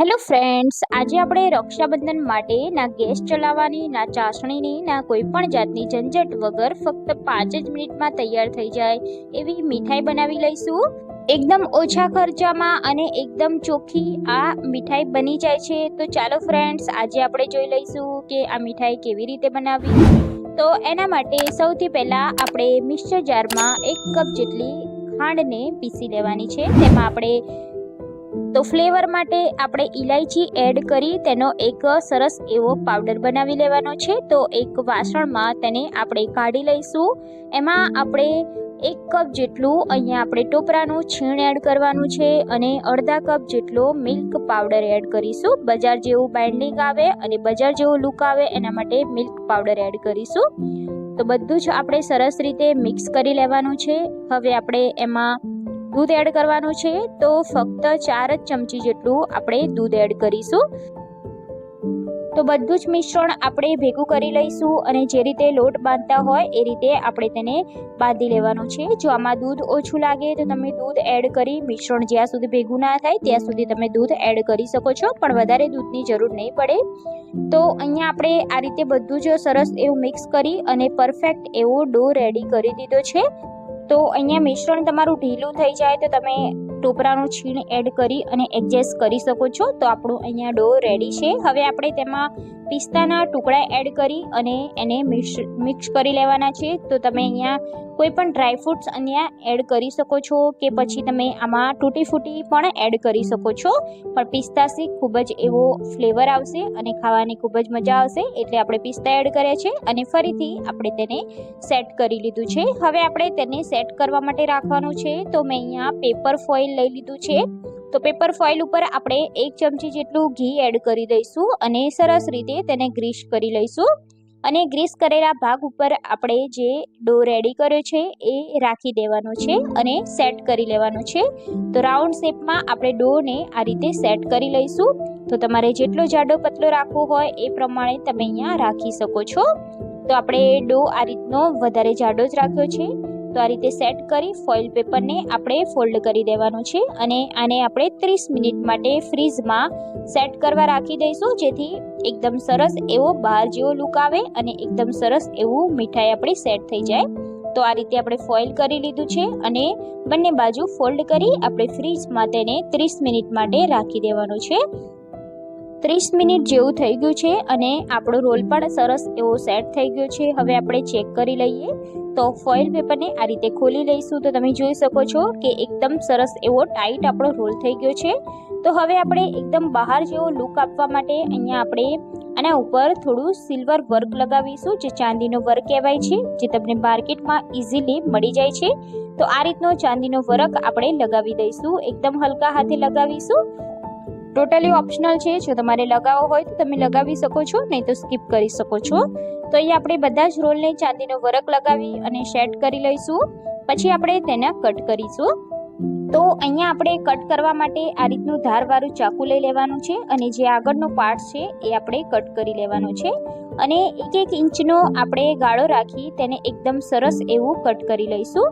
Hello friends આજે આપણે રક્ષાબંધન માટે ના ગેસ ચલાવવાની, ના ચાસણીની, ના કોઈ પણ જાતની ઝંઝટ વગર ફક્ત પાંચ જ મિનિટમાં તૈયાર થઈ જાય એવી મીઠાઈ બનાવી લઈશું. એકદમ ઓછા ખર્ચામાં અને એકદમ ચોખ્ખી આ મીઠાઈ બની જાય છે. તો ચાલો ફ્રેન્ડ્સ આજે આપણે જોઈ લઈશું કે આ મીઠાઈ કેવી રીતે બનાવવી. તો એના માટે સૌથી પહેલાં આપણે મિક્સર જારમાં એક કપ જેટલી ખાંડને પીસી લેવાની છે. તેમાં આપણે તો ફ્લેવર માટે આપણે ઇલાયચી એડ કરી તેનો એક સરસ એવો પાવડર બનાવી લેવાનો છે. તો એક વાસણમાં તેને આપણે કાઢી લઈશું. એમાં આપણે એક કપ જેટલું અહીંયા આપણે ટોપરાનું છીણ એડ કરવાનું છે અને અડધા કપ જેટલો મિલ્ક પાવડર એડ કરીશું. બજાર જેવું બાઇન્ડિંગ આવે અને બજાર જેવું લુક આવે એના માટે મિલ્ક પાવડર એડ કરીશું. તો બધું જ આપણે સરસ રીતે મિક્સ કરી લેવાનું છે. હવે આપણે એમાં દૂધ એડ કરવાનું છે, તો ફક્ત ચાર જ ચમચી જેટલું આપણે દૂધ એડ કરીશું. તો બધું જ મિશ્રણ આપણે ભેગું કરી લઈશું અને જે રીતે લોટ બાંધતા હોય એ રીતે આપણે તેને બાંધી લેવાનું છે. જો આમાં દૂધ ઓછું લાગે તો તમે દૂધ એડ કરી મિશ્રણ જ્યાં સુધી ભેગું ના થાય ત્યાં સુધી તમે દૂધ એડ કરી શકો છો, પણ વધારે દૂધની જરૂર નહીં પડે. તો અહીંયા આપણે આ રીતે બધું જ સરસ એવું મિક્સ કરી અને પરફેક્ટ એવો ડો રેડી કરી દીધો છે. તો અહીંયા મિશ્રણ તમારું ઢીલું થઈ જાય તો તમે ટોપરાનું છીણ એડ કરી અને એડજસ્ટ કરી શકો છો. તો આપણું અહીંયા ડો રેડી છે. હવે આપણે તેમાં પિસ્તાના ટુકડા એડ કરી અને એને મિક્સ મિક્સ કરી લેવાના છે. તો તમે અહીંયા કોઈ પણ ડ્રાયફ્રૂટ્સ અહીંયા એડ કરી શકો છો કે પછી તમે આમાં તૂટી ફૂટી પણ એડ કરી શકો છો. પણ પિસ્તાથી ખૂબ જ એવો ફ્લેવર આવશે અને ખાવાની ખૂબ જ મજા આવશે. એટલે આપણે પિસ્તા એડ કર્યા છે અને ફરીથી આપણે તેને સેટ કરી લીધું છે. હવે આપણે તેને સેટ કરવા માટે રાખવાનું છે. તો મેં અહીંયા પેપર ફોઇલ લઈ લીધું છે. તો પેપર ફોઇલ ઉપર આપણે એક ચમચી જેટલું ઘી એડ કરી દઈશું અને સરસ રીતે તેને ગ્રીસ કરી લઈશું. અને ગ્રીસ કરેલા ભાગ ઉપર આપણે જે ડો રેડી કર્યો છે એ રાખી દેવાનો છે અને સેટ કરી લેવાનો છે. તો રાઉન્ડ શેપમાં આપણે ડોને આ રીતે સેટ કરી લઈશું. તો તમારે જેટલો જાડો પતલો રાખવો હોય એ પ્રમાણે તમે અહીંયા રાખી શકો છો. તો આપણે ડો આ રીતનો વધારે જાડો જ રાખ્યો છે. તો આ રીતે સેટ કરી ફોઇલ પેપરને આપણે ફોલ્ડ કરી દેવાનું છે અને આને આપણે ત્રીસ મિનિટ માટે ફ્રીઝમાં સેટ કરવા રાખી દઈશું, જેથી એકદમ સરસ એવો બહાર જેવો લુક આવે અને એકદમ સરસ એવું મીઠાઈ આપણી સેટ થઈ જાય. તો આ રીતે આપણે ફોઇલ કરી લીધું છે અને બંને બાજુ ફોલ્ડ કરી આપણે ફ્રીજમાં તેને ત્રીસ મિનિટ માટે રાખી દેવાનું છે. ત્રીસ મિનિટ જેવું થઈ ગયું છે અને આપણો રોલ પણ સરસ એવો સેટ થઈ ગયો છે. હવે આપણે ચેક કરી લઈએ. તો ફોઇલ પેપરને આ રીતે ખોલી લઈશું. તો તમે જોઈ શકો છો કે એકદમ સરસ એવો ટાઈટ આપણો રોલ થઈ ગયો છે. તો હવે આપણે એકદમ બહાર જેવો લુક આપવા માટે અહીંયા આપણે આના ઉપર થોડું સિલ્વર વર્ક લગાવીશું, જે ચાંદીનો વર્ક કહેવાય છે, જે તમને માર્કેટમાં ઇઝીલી મળી જાય છે. તો આ રીતનો ચાંદીનો વર્ક આપણે લગાવી દઈશું. એકદમ હલકા હાથે લગાવીશું. ટોટલી ઓપ્શનલ છે. જો તમારે લગાવવો હોય તો તમે લગાવી શકો છો, નહીં તો સ્કીપ કરી શકો છો. તો અહીંયા આપણે બધા જ રોલને ચાંદીનો વરક લગાવી અને સેટ કરી લઈશું. પછી આપણે તેને કટ કરીશું. તો અહીંયા આપણે કટ કરવા માટે આ રીતનું ધારવાળું ચાકુ લઈ લેવાનું છે અને જે આગળનો પાર્ટ છે એ આપણે કટ કરી લેવાનો છે. અને એક એક ઇંચનો આપણે ગાળો રાખી તેને એકદમ સરસ એવું કટ કરી લઈશું.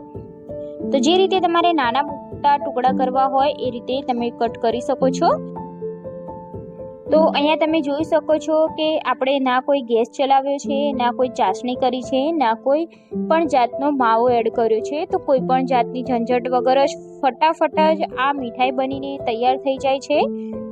તો જે રીતે તમારે નાના મોટા ટુકડા કરવા હોય એ રીતે તમે કટ કરી શકો છો. તો અહીંયા તમે જોઈ શકો છો કે આપણે ના કોઈ ગેસ ચલાવ્યો છે, ના કોઈ ચાસણી કરી છે, ના કોઈ પણ જાતનો માવો એડ કર્યો છે. તો કોઈ પણ જાતની ઝંઝટ વગર જ ફટાફટ જ આ મીઠાઈ બનીને તૈયાર થઈ જાય છે.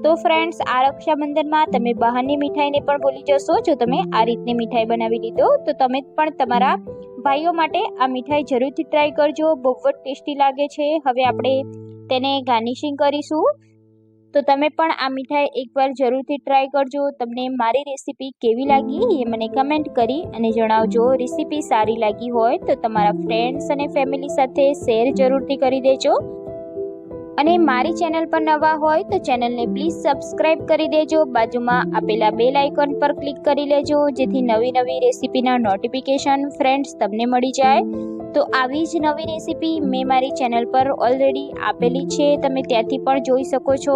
તો ફ્રેન્ડ્સ આ રક્ષાબંધનમાં તમે બહારની મીઠાઈને પણ ભૂલી જશો. જો તમે આ રીતની મીઠાઈ બનાવી લીધો, તો તમે પણ તમારા ભાઈઓ માટે આ મીઠાઈ જરૂરથી ટ્રાય કરજો. બહુ જ ટેસ્ટી લાગે છે. હવે આપણે તેને ગાર્નિશિંગ કરીશું. તો તમે પણ આ મીઠાઈ એકવાર જરૂરથી ટ્રાય કરજો. તમને મારી રેસીપી કેવી લાગી એ મને કમેન્ટ કરી અને જણાવજો. રેસીપી સારી લાગી હોય તો તમારા ફ્રેન્ડ્સ અને ફેમિલી સાથે શેર જરૂરથી કરી દેજો. અને મારી ચેનલ પર નવા હોય તો ચેનલને પ્લીઝ સબસ્ક્રાઇબ કરી દેજો. બાજુમાં આપેલા બેલ આઇકોન પર ક્લિક કરી લેજો, જેથી નવી નવી રેસીપીના નોટિફિકેશન ફ્રેન્ડ્સ તમને મળી જાય. તો આવી જ નવી રેસીપી મેં મારી ચેનલ પર ઓલરેડી આપેલી છે. તમે ત્યાંથી પણ જોઈ શકો છો.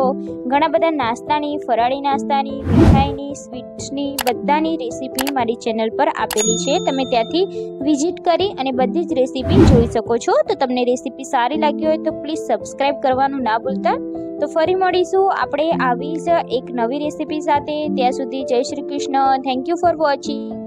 ઘણા બધા નાસ્તાની, ફરાળી નાસ્તાની, મીઠાઈની સ્વીટ્સની બધાની રેસીપી મારી ચેનલ પર આપેલી છે. તમે ત્યાંથી વિઝિટ કરી અને બધી જ રેસીપી જોઈ શકો છો. તો તમને રેસીપી સારી લાગી હોય તો પ્લીઝ સબસ્ક્રાઈબ કરવાનું ના ભૂલતા. તો ફરી મળીશું. આપણે આવી જ એક નવી રેસીપી સાથે. ત્યાં સુધી Jai Shri Krishna. Thank you for watching